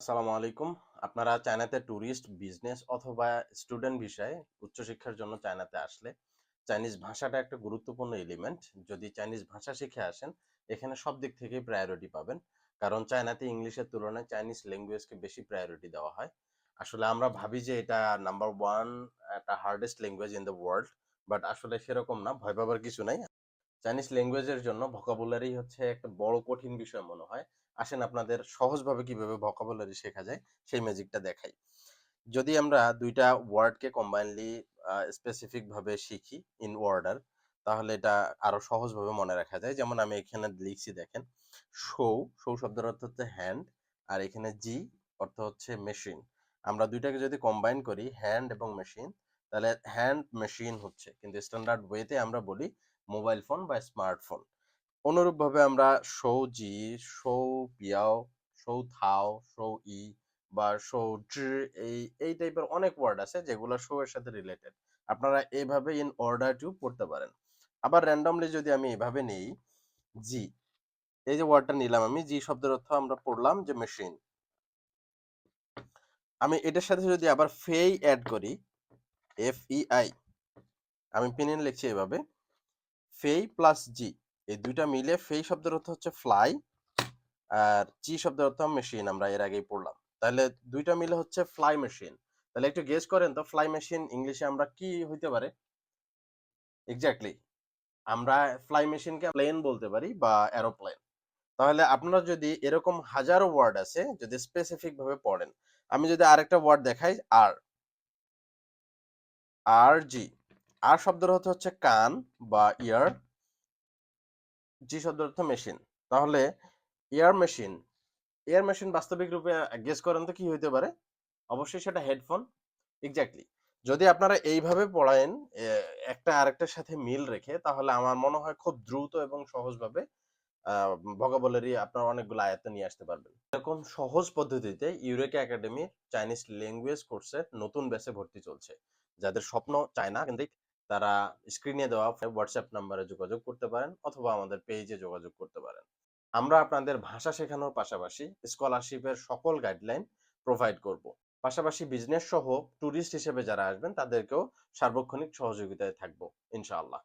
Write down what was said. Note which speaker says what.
Speaker 1: আসসালামু আলাইকুম। আপনারা চায়নাতে ট্যুরিস্ট বিজনেস অথবা স্টুডেন্ট ভিসায় উচ্চশিক্ষার জন্য চায়নাতে আসলে চাইনিজ ভাষাটা একটা গুরুত্বপূর্ণ এলিমেন্ট যদি চাইনিজ ভাষা শিখে আসেন, এখানে সব দিক থেকেই প্রায়োরিটি পাবেন। কারণ চায়নাতে ইংলিশের তুলনায় চাইনিজ ল্যাঙ্গুয়েজকে বেশি প্রায়োরিটি দেওয়া হয়। আসলে আমরা ভাবি যে এটা নাম্বার ওয়ান একটা hardest language in the world but আসলে সেরকম না, ভয় পাবার কিছু নাই। চাইনিজ ল্যাঙ্গুয়েজের জন্য ভোকাবুলারি হচ্ছে একটা বড় কঠিন বিষয় মনে হয়। আসেন আপনাদের সহজভাবে কীভাবে ভোকাবুলারি শেখা যায় সেই ম্যাজিকটা দেখাই। যদি আমরা দুইটা ওয়ার্ডকে কম্বাইনলি স্পেসিফিক ভাবে শিখি ইন অর্ডার তাহলে এটা আরও সহজভাবে মনে রাখা যায়। যেমন আমি এখানে লিখছি, দেখেন শো শো শব্দের অর্থ হচ্ছে হ্যান্ড আর এখানে জি অর্থ হচ্ছে মেশিন আমরা দুইটাকে যদি কম্বাইন করি হ্যান্ড এবং মেশিন তাহলে হ্যান্ড মেশিন হচ্ছে। কিন্তু স্ট্যান্ডার্ড ওয়েতে আমরা বলি মোবাইল ফোন বা স্মার্টফোন অনুরূপভাবে আমরা শৌ জি, সৌ পিয়াও, সৌ থাও, সৌ ই বা সৌ জি এই এই টাইপের অনেক ওয়ার্ড আছে যেগুলো শো এর সাথে রিলেটেড আপনারা এইভাবে ইন অর্ডার টু পড়তে পারেন। আবার র্যান্ডমলি যদি আমি এইভাবে নেই, জি, এই যে ওয়ার্ডটা নিলাম আমি, জি শব্দের অর্থ আমরা পড়লাম যে মেশিন আমি এটার সাথে যদি আবার ফেই অ্যাড করি এফ ই আই আমি পিনিন লিখছি এভাবে। ফেই প্লাস জি। এই দুইটা মিলে ফেই শব্দের অর্থ হচ্ছে ফ্লাই আর জি শব্দের অর্থ মেশিন আমরা এর আগেই পড়লাম। তাহলে দুইটা মিলে হচ্ছে ফ্লাই মেশিন তাহলে একটু গেস করেন তো ফ্লাই মেশিন ইংলিশে আমরা কি হইতে পারে? এক্স্যাক্টলি আমরা ফ্লাই মেশিনকে প্লেন বলতে পারি বা এরোপ্লেন তাহলে আপনারা যদি এরকম হাজারো ওয়ার্ড আছে যদি স্পেসিফিক ভাবে পড়েন, আমি যদি আরেকটা ওয়ার্ড দেখাই আর আর জি আর শব্দের অর্থ হচ্ছে কান বা ইয়ার জি শব্দের অর্থ মেশিন তাহলে এয়ার মেশিন এয়ার মেশিন বাস্তবিক রূপে গেস করেন তো কি হইতে পারে? অবশ্যই সেটা হেডফোন এক্স্যাক্টলি যদি আপনারা এইভাবে পড়ায়েন একটা আরেকটার সাথে মিল রেখে, তাহলে আমার মনে হয় খুব দ্রুত এবং সহজভাবে ভোকাবুলারি আপনার অনেকগুলো আয়ত্তে নিয়ে আসতে পারবেন। এরকম সহজ পদ্ধতিতে ইউরেকা একাডেমির চাইনিজ ল্যাঙ্গুয়েজ কোর্সের নতুন ব্যাচে ভর্তি চলছে। যাদের স্বপ্ন চায়না, কিন্তু তারা স্ক্রিনে দেওয়া হোয়াটসঅ্যাপ নাম্বারে যোগাযোগ করতে পারেন অথবা আমাদের পেজে যোগাযোগ করতে পারেন। আমরা আপনাদের ভাষা শেখানোর পাশাপাশি স্কলারশিপের সকল গাইডলাইন প্রোভাইড করব। পাশাপাশি বিজনেস সহ ট্যুরিস্ট হিসেবে যারা আসবেন তাদেরকেও সার্বক্ষণিক সহযোগিতায় থাকব, ইনশাআল্লাহ।